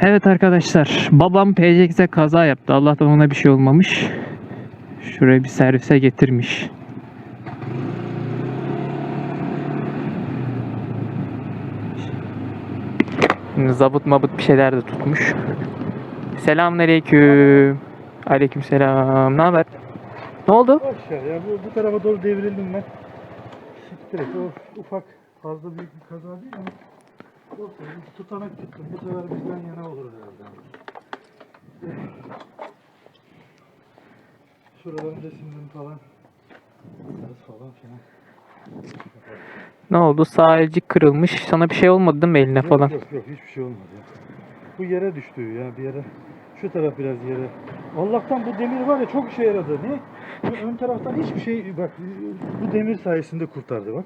Evet arkadaşlar, babam PCX'e kaza yaptı. Allah'tan ona bir şey olmamış. Şuraya bir servise getirmiş. Zabıt mabıt bir şeyler de tutmuş. Selamünaleyküm. Aleykümselam. Ne haber? Ne oldu? Boş ya bu, bu tarafa doğru devrildim ben. Siktir o ufak fazla büyük bir kaza değil ama bir tutanak tuttum. Bu sefer bizden yana olur herhalde. Şuraların resimlerini falan yaparız falan filan. Ne oldu? Sağ elcik kırılmış. Sana bir şey olmadı değil mi eline Yok, falan? Yok yok hiçbir şey olmadı ya. Bu yere düştü ya bir yere. Şu taraf biraz yere. Allah'tan bu demir var ya çok işe yaradı. Ne? Bu ön taraftan hiçbir şey bak bu demir sayesinde kurtardı bak.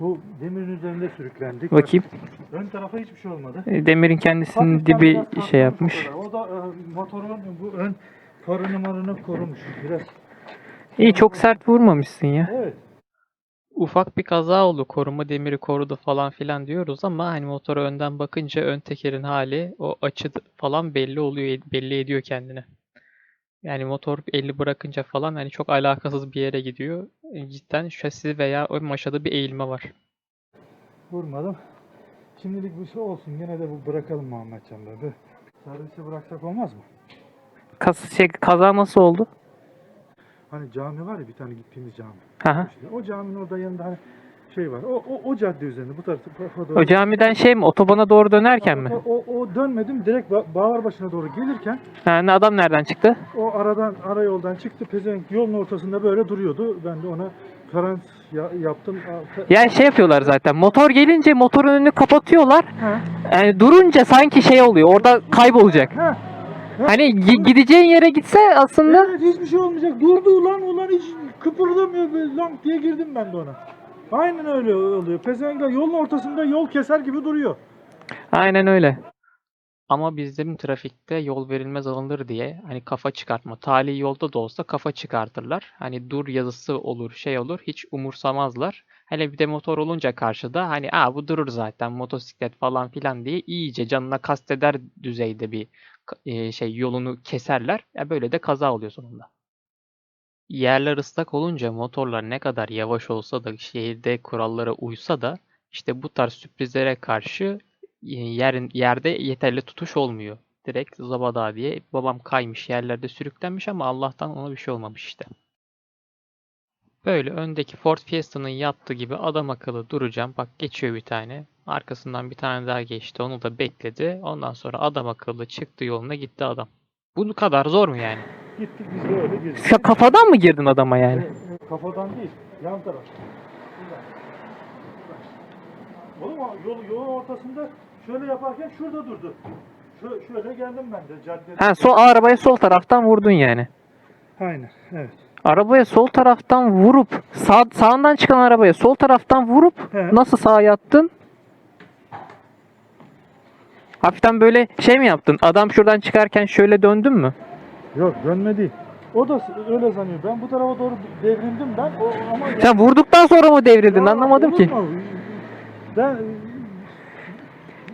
Bu demirin üzerinde sürüklendik. Bak, Bakayım. ön tarafa hiçbir şey olmadı. E, Demirin kendisinin Hafiften dibi biraz şey yapmış. o kadar. O da e, motorun bu ön farını marını korumuş biraz. İyi çok sert vurmamışsın ya. Evet. Ufak bir kaza oldu. Koruma demiri korudu falan filan diyoruz ama hani motora önden bakınca ön tekerin hali o açı falan belli oluyor, belli ediyor kendini. Yani motor eli bırakınca falan hani çok alakasız bir yere gidiyor. E, Cidden şasi veya ön maşada bir eğilme var. Vurmadım. Şimdilik bu şey olsun. Gene de bu bırakalım Muhammedcan be. Servise bıraksak olmaz mı? Kas şey, kaza nasıl oldu? Hani cami var ya bir tane gittiğimiz cami. Aha. İşte o caminin orada yanında hani şey var. O o, o cadde üzerinde bu tarafta. doğru. O camiden şey mi? Otobana doğru dönerken mi? O, o, o dönmedim direkt ba Bağlarbaşı'na doğru gelirken Ha, ne adam nereden çıktı? o aradan ara yoldan çıktı pezevenk yolun ortasında böyle duruyordu. Ben de ona Frans ya, yaptım. A- fe- Ya şey yapıyorlar zaten. Motor gelince motorun önünü kapatıyorlar. Ha, Yani durunca sanki şey oluyor. Orada kaybolacak. ha. Hani gi- gideceğin yere gitse aslında Evet hiçbir şey olmayacak. Durdu ulan ulan hiç kıpırdamıyor. Böyle Lam diye girdim ben de ona. Aynen öyle oluyor. Pezevenkler yolun ortasında yol keser gibi duruyor. Aynen öyle. Ama bizim trafikte yol verilmez alınır diye hani kafa çıkartma. Tali yolda da olsa kafa çıkartırlar. Hani dur yazısı olur, şey olur. Hiç umursamazlar. Hele bir de motor olunca karşıda hani aa bu durur zaten motosiklet falan filan diye iyice canına kasteder düzeyde bir e, şey yolunu keserler. Ya böyle de kaza oluyor sonunda. Yerler ıslak olunca motorlar ne kadar yavaş olsa da şehirde kurallara uysa da işte bu tarz sürprizlere karşı e, yer, yerde yeterli tutuş olmuyor. Direkt zabada diye babam kaymış yerlerde sürüklenmiş ama Allah'tan ona bir şey olmamış işte. Böyle öndeki Ford Fiesta'nın yaptığı gibi adam akıllı duracağım. Bak geçiyor bir tane. Arkasından bir tane daha geçti. Onu da bekledi. Ondan sonra adam akıllı çıktı yoluna gitti adam. Bu kadar zor mu yani? Gittik biz de öyle girdik. Sen kafadan mı girdin adama yani? E, Kafadan değil, yan taraf. Buradan. Buradan. Oğlum yol, yolun ortasında şöyle yaparken şurada durdu. Şö- şöyle geldim ben de caddede. Ha, sol arabaya sol taraftan vurdun yani. Aynen, evet. Arabaya sol taraftan vurup sağ, sağından çıkan arabaya sol taraftan vurup He. nasıl sağa yattın? Hafiften böyle şey mi yaptın? Adam şuradan çıkarken şöyle döndün mü? Yok dönme değil. O da öyle zanıyor. Ben bu tarafa doğru devrildim ben. O, ama Sen vurduktan sonra mı devrildin? Ya, Anlamadım ki. mu? Ben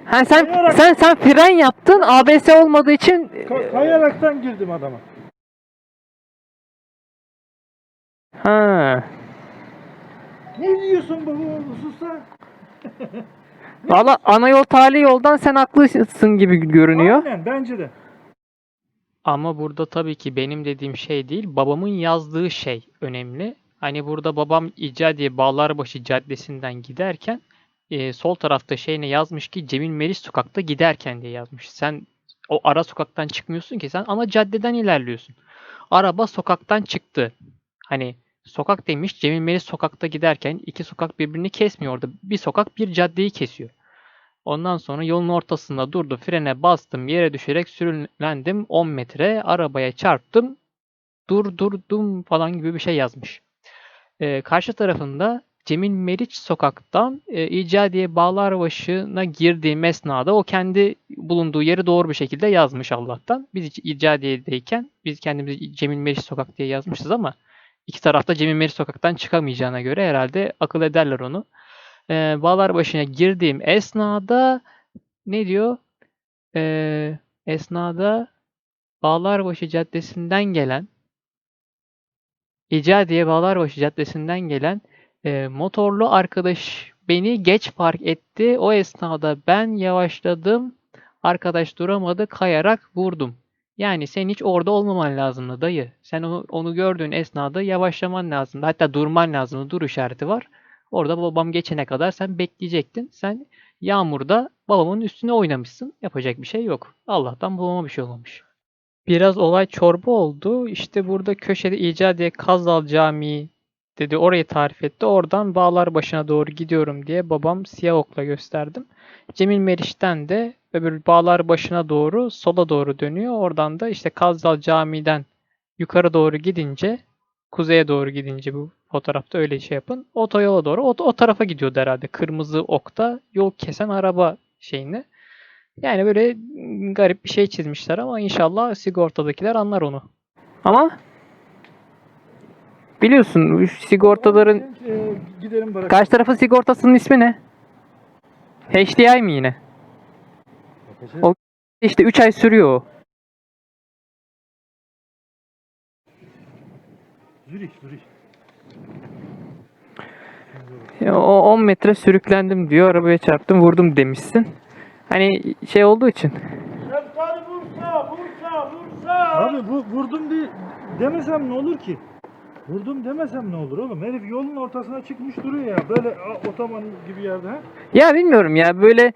Ha sen Kayarak- sen sen fren yaptın. ABS olmadığı için ka- kayaraktan girdim adama. ha. Ne diyorsun bu? Sussa. Valla ana yol tali yoldan sen haklısın gibi görünüyor. Aynen bence de. Ama burada tabii ki benim dediğim şey değil, babamın yazdığı şey önemli. Hani burada babam İcadiye Bağlarbaşı Caddesi'nden giderken e, sol tarafta şeyine yazmış ki Cemil Meriç Sokak'ta giderken diye yazmış. Sen o ara sokaktan çıkmıyorsun ki sen ana caddeden ilerliyorsun. Araba sokaktan çıktı. Hani sokak demiş Cemil Meriç Sokak'ta giderken iki sokak birbirini kesmiyor orada. Bir sokak bir caddeyi kesiyor. Ondan sonra yolun ortasında durdu. Frene bastım. Yere düşerek sürülendim. 10 metre. Arabaya çarptım. Durdurdum falan gibi bir şey yazmış. Ee, karşı tarafında Cemil Meriç sokaktan e, İcadiye Bağlarbaşı'na girdiğim esnada o kendi bulunduğu yeri doğru bir şekilde yazmış Allah'tan. Biz İc- İcadiye'deyken biz kendimizi Cemil Meriç sokak diye yazmışız ama iki tarafta Cemil Meriç sokaktan çıkamayacağına göre herhalde akıl ederler onu e, Bağlarbaşı'na girdiğim esnada ne diyor? Ee, esnada Bağlarbaşı Caddesi'nden gelen İcadiye Bağlarbaşı Caddesi'nden gelen e, motorlu arkadaş beni geç park etti. O esnada ben yavaşladım. Arkadaş duramadı. Kayarak vurdum. Yani sen hiç orada olmaman lazımdı dayı. Sen onu, onu gördüğün esnada yavaşlaman lazımdı. Hatta durman lazımdı. Dur işareti var. Orada babam geçene kadar sen bekleyecektin. Sen yağmurda babamın üstüne oynamışsın. Yapacak bir şey yok. Allah'tan babama bir şey olmamış. Biraz olay çorba oldu. İşte burada köşede İcadiye Kazdal Camii dedi. Orayı tarif etti. Oradan bağlar başına doğru gidiyorum diye babam siyah okla gösterdim. Cemil Meriç'ten de öbür bağlar başına doğru sola doğru dönüyor. Oradan da işte Kazdal Camii'den yukarı doğru gidince kuzeye doğru gidince bu fotoğrafta öyle şey yapın. Otoyola doğru o, o tarafa gidiyordu herhalde. Kırmızı okta yol kesen araba şeyini. Yani böyle garip bir şey çizmişler ama inşallah sigortadakiler anlar onu. Ama biliyorsun bu sigortaların Ee, gidelim bırak. karşı tarafın sigortasının ismi ne? HDI mi yine? O- İşte 3 ay sürüyor o. Zürih. Ya O 10 metre sürüklendim diyor. Arabaya çarptım vurdum demişsin. Hani şey olduğu için. Şeftali Bursa, Bursa, Bursa. Abi bu vurdum diye demesem ne olur ki? Vurdum demesem ne olur oğlum? Herif yolun ortasına çıkmış duruyor ya. Böyle a, otoman gibi yerde. Ha? Ya bilmiyorum ya böyle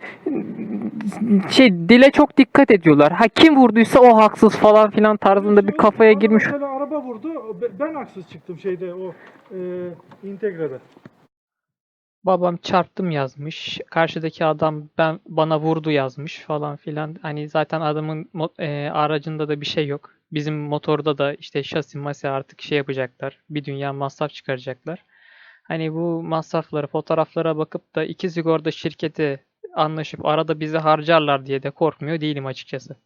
şey dile çok dikkat ediyorlar. Ha kim vurduysa o haksız falan filan tarzında bir kafaya Bana girmiş. Mesela araba vurdu. be- Ben haksız çıktım şeyde o e, integrada. Babam çarptım yazmış. Karşıdaki adam ben bana vurdu yazmış falan filan. Hani zaten adamın e, aracında da bir şey yok. Bizim motorda da işte şasi masi artık şey yapacaklar. Bir dünya masraf çıkaracaklar. Hani bu masrafları, fotoğraflara bakıp da iki sigorta şirketi anlaşıp arada bizi harcarlar diye de korkmuyor değilim açıkçası.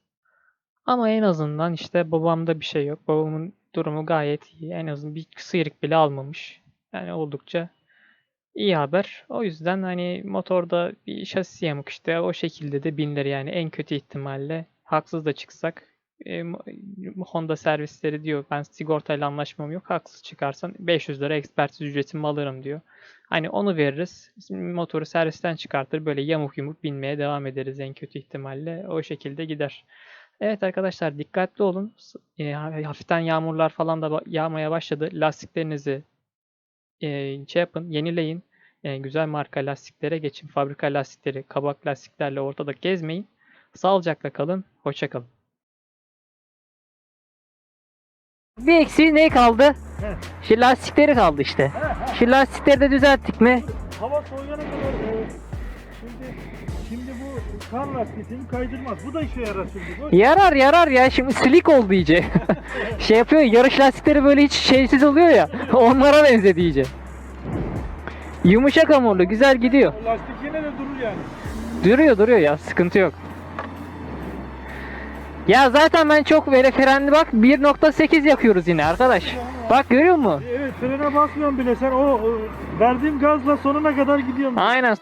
Ama en azından işte babamda bir şey yok. Babamın durumu gayet iyi. En azından bir sıyrık bile almamış. Yani oldukça İyi haber. O yüzden hani motorda bir şasi yamuk işte o şekilde de binilir yani en kötü ihtimalle haksız da çıksak e, Honda servisleri diyor ben sigortayla anlaşmam yok haksız çıkarsan 500 lira ekspertiz ücretimi alırım diyor. Hani onu veririz. Motoru servisten çıkartır böyle yamuk yumuk binmeye devam ederiz en kötü ihtimalle. O şekilde gider. Evet arkadaşlar dikkatli olun. E, hafiften yağmurlar falan da yağmaya başladı. Lastiklerinizi e, şey yapın, yenileyin. E, güzel marka lastiklere geçin. Fabrika lastikleri, kabak lastiklerle ortada gezmeyin. Sağlıcakla kalın. Hoşça kalın. Bir eksiği ne kaldı? Şu lastikleri kaldı işte. Şu lastikleri de düzelttik mi? Hava soğuyana kadar şimdi şimdi bu kar lastiği seni kaydırmaz. Bu da işe yarar şimdi. Boş. Yarar yarar ya şimdi slick oldu iyice. şey yapıyor yarış lastikleri böyle hiç şeysiz oluyor ya. Onlara benzedi iyice. Yumuşak hamurlu güzel gidiyor. Lastik yine de durur yani. Duruyor duruyor ya sıkıntı yok. Ya zaten ben çok böyle frenli bak 1.8 yakıyoruz yine arkadaş. Bak görüyor musun? Evet frene basmıyorum bile sen o, o verdiğim gazla sonuna kadar gidiyorum. Aynen